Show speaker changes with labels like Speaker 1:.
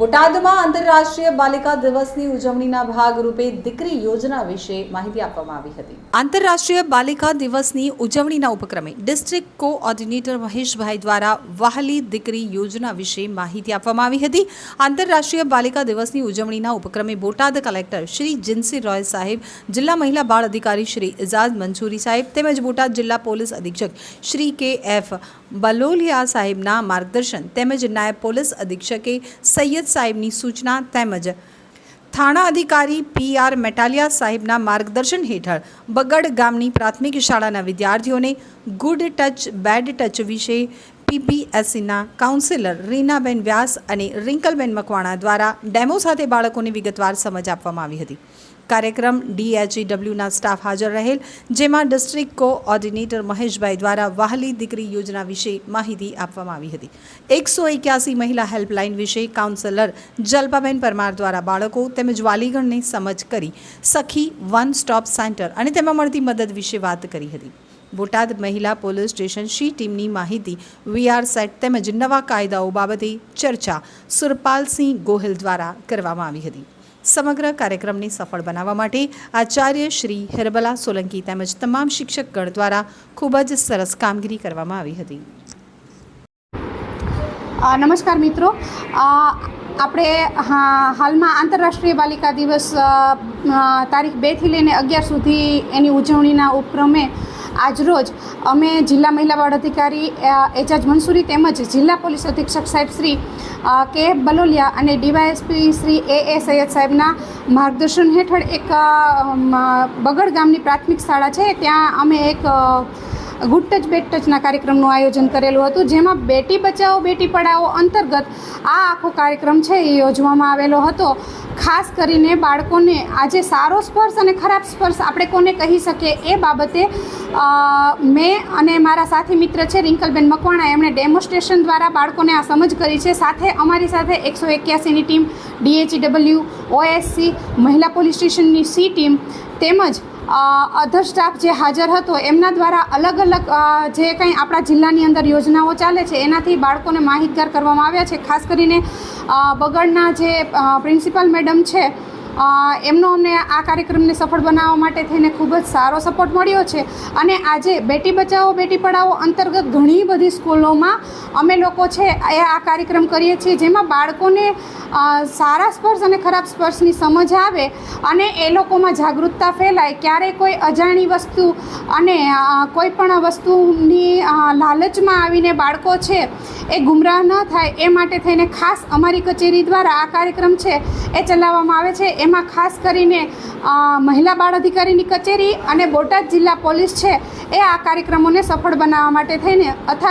Speaker 1: બોટાદમાં આંતરરાષ્ટ્રીય બાલિકા દિવસની ઉજવણીના ભાગરૂપે દીકરી યોજના વિશે માહિતી આપવામાં આવી હતી. આંતરરાષ્ટ્રીય બાલિકા દિવસની ઉજવણીના ઉપક્રમે ડિસ્ટ્રિક્ટ કોઓર્ડિનેટર મહેશભાઈ દ્વારા વહાલી દીકરી યોજના વિશે માહિતી આપવામાં આવી હતી. આંતરરાષ્ટ્રીય બાલિકા દિવસની ઉજવણીના ઉપક્રમે બોટાદ કલેક્ટર શ્રી જિન્સી રોય સાહેબ, જિલ્લા મહિલા બાળ અધિકારી શ્રી ઇજાઝ મંસૂરી સાહેબ તેમજ બોટાદ જિલ્લા પોલીસ અધિક્ષક શ્રી કે એફ બલોલિયા સાહેબના માર્ગદર્શન તેમજ નાયબ પોલીસ અધિક્ષકે સૈયદ સાહેબની સૂચના તેમજ થાણા અધિકારી પી આર મેટાલિયા સાહેબના માર્ગદર્શન હેઠળ બગડ ગામની પ્રાથમિક શાળાના વિદ્યાર્થીઓને ગુડ ટચ, બેડ ટચ વિશે પીપીએસસીના કાઉન્સિલર રીનાબેન વ્યાસ અને રિંકલબેન મકવાણા દ્વારા ડેમો સાથે બાળકોને વિગતવાર સમજ આપવામાં આવી હતી. કાર્યક્રમ ડીએચઈડબ્લ્યુના સ્ટાફ હાજર રહેલ, જેમાં ડિસ્ટ્રિક્ટ કો ઓર્ડિનેટર મહેશભાઈ દ્વારા વહાલી દીકરી યોજના વિશે માહિતી આપવામાં આવી હતી. એકસો એક્યાસી મહિલા હેલ્પલાઇન વિશે કાઉન્સેલર જલ્પાબેન પરમાર દ્વારા બાળકો તેમજ વાલીગણને સમજ કરી સખી વન સ્ટોપ સેન્ટર અને તેમાં મળતી મદદ વિશે વાત કરી હતી. બોટાદ મહિલા પોલીસ સ્ટેશન શી ટીમની માહિતી વીઆર સેટ તેમજ નવા કાયદાઓ બાબતે ચર્ચા સુરપાલસિંહ ગોહિલ દ્વારા કરવામાં આવી હતી. સમગ્ર કાર્યક્રમને સફળ બનાવવા માટે આચાર્ય શ્રી હેરબલા સોલંકી તેમજ તમામ શિક્ષકગણ દ્વારા ખૂબ જ સરસ કામગીરી કરવામાં આવી હતી.
Speaker 2: નમસ્કાર મિત્રો. આપણે હાલમાં આંતરરાષ્ટ્રીય બાલિકા દિવસ તારીખ બેથી લઈને અગિયાર સુધી એની ઉજવણીના ઉપક્રમે આજરોજ અમે જિલ્લા મહિલા બાળ અધિકારી એજાજ મંસૂરી તેમજ જિલ્લા પોલીસ અધિક્ષક સાહેબ શ્રી કે બલોલિયા અને DYSP Shri A A Sayed સાહેબના માર્ગદર્શન હેઠળ એક બગડ ગામની પ્રાથમિક શાળા છે. ત્યાં અમે એક ગુડ ટચ, બેડ ટચના કાર્યક્રમનું આયોજન કરેલું હતું, જેમાં બેટી બચાવો, બેટી પઢાઓ અંતર્ગત આ આખો કાર્યક્રમ છે એ યોજવામાં આવેલો હતો. ખાસ કરીને બાળકોને આજે સારો સ્પર્શ અને ખરાબ સ્પર્શ આપણે કોને કહી શકીએ એ બાબતે મેં અને મારા સાથી મિત્ર છે રિંકલબેન મકવાણા એમણે ડેમોન્સ્ટ્રેશન દ્વારા બાળકોને આ સમજ કરી છે. સાથે અમારી સાથે એકસો એક્યાસીની ટીમ, ડીએચડબલ્યુ, ઓએસસી, મહિલા પોલીસ સ્ટેશનની સી ટીમ તેમજ અધર સ્ટાફ જે હાજર હતો, એમના દ્વારા અલગ અલગ જે કંઈ આપણા જિલ્લાની અંદર યોજનાઓ ચાલે છે, એનાથી બાળકોને માહિતગાર કરવામાં આવ્યા છે. ખાસ કરીને બગડના જે પ્રિન્સિપાલ મેડમ છે એમનો અમને આ કાર્યક્રમને સફળ બનાવવા માટે થઈને ખૂબ જ સારો સપોર્ટ મળ્યો છે. અને આજે બેટી બચાવો, બેટી પઢાઓ અંતર્ગત ઘણી બધી સ્કૂલોમાં અમે લોકો છે એ આ કાર્યક્રમ કરીએ છીએ જેમાં બાળકોને સારા સ્પર્શ અને ખરાબ સ્પર્શની સમજ આવે અને એ લોકોમાં જાગૃતતા ફેલાય. ક્યારેય કોઈ અજાણી વસ્તુ અને કોઈ પણ વસ્તુની લાલચમાં આવીને બાળકો છે એ ગુમરાહ ન થાય એ માટે થઈને ખાસ અમારી કચેરી દ્વારા આ કાર્યક્રમ છે એ ચલાવવામાં આવે છે. એમાં ખાસ કરીને મહિલા બાળ અધિકારીની કચેરી અને બોટાદ જિલ્લા પોલીસ છે એ આ કાર્યક્રમોને સફળ બનાવવા માટે થઈને અથાગ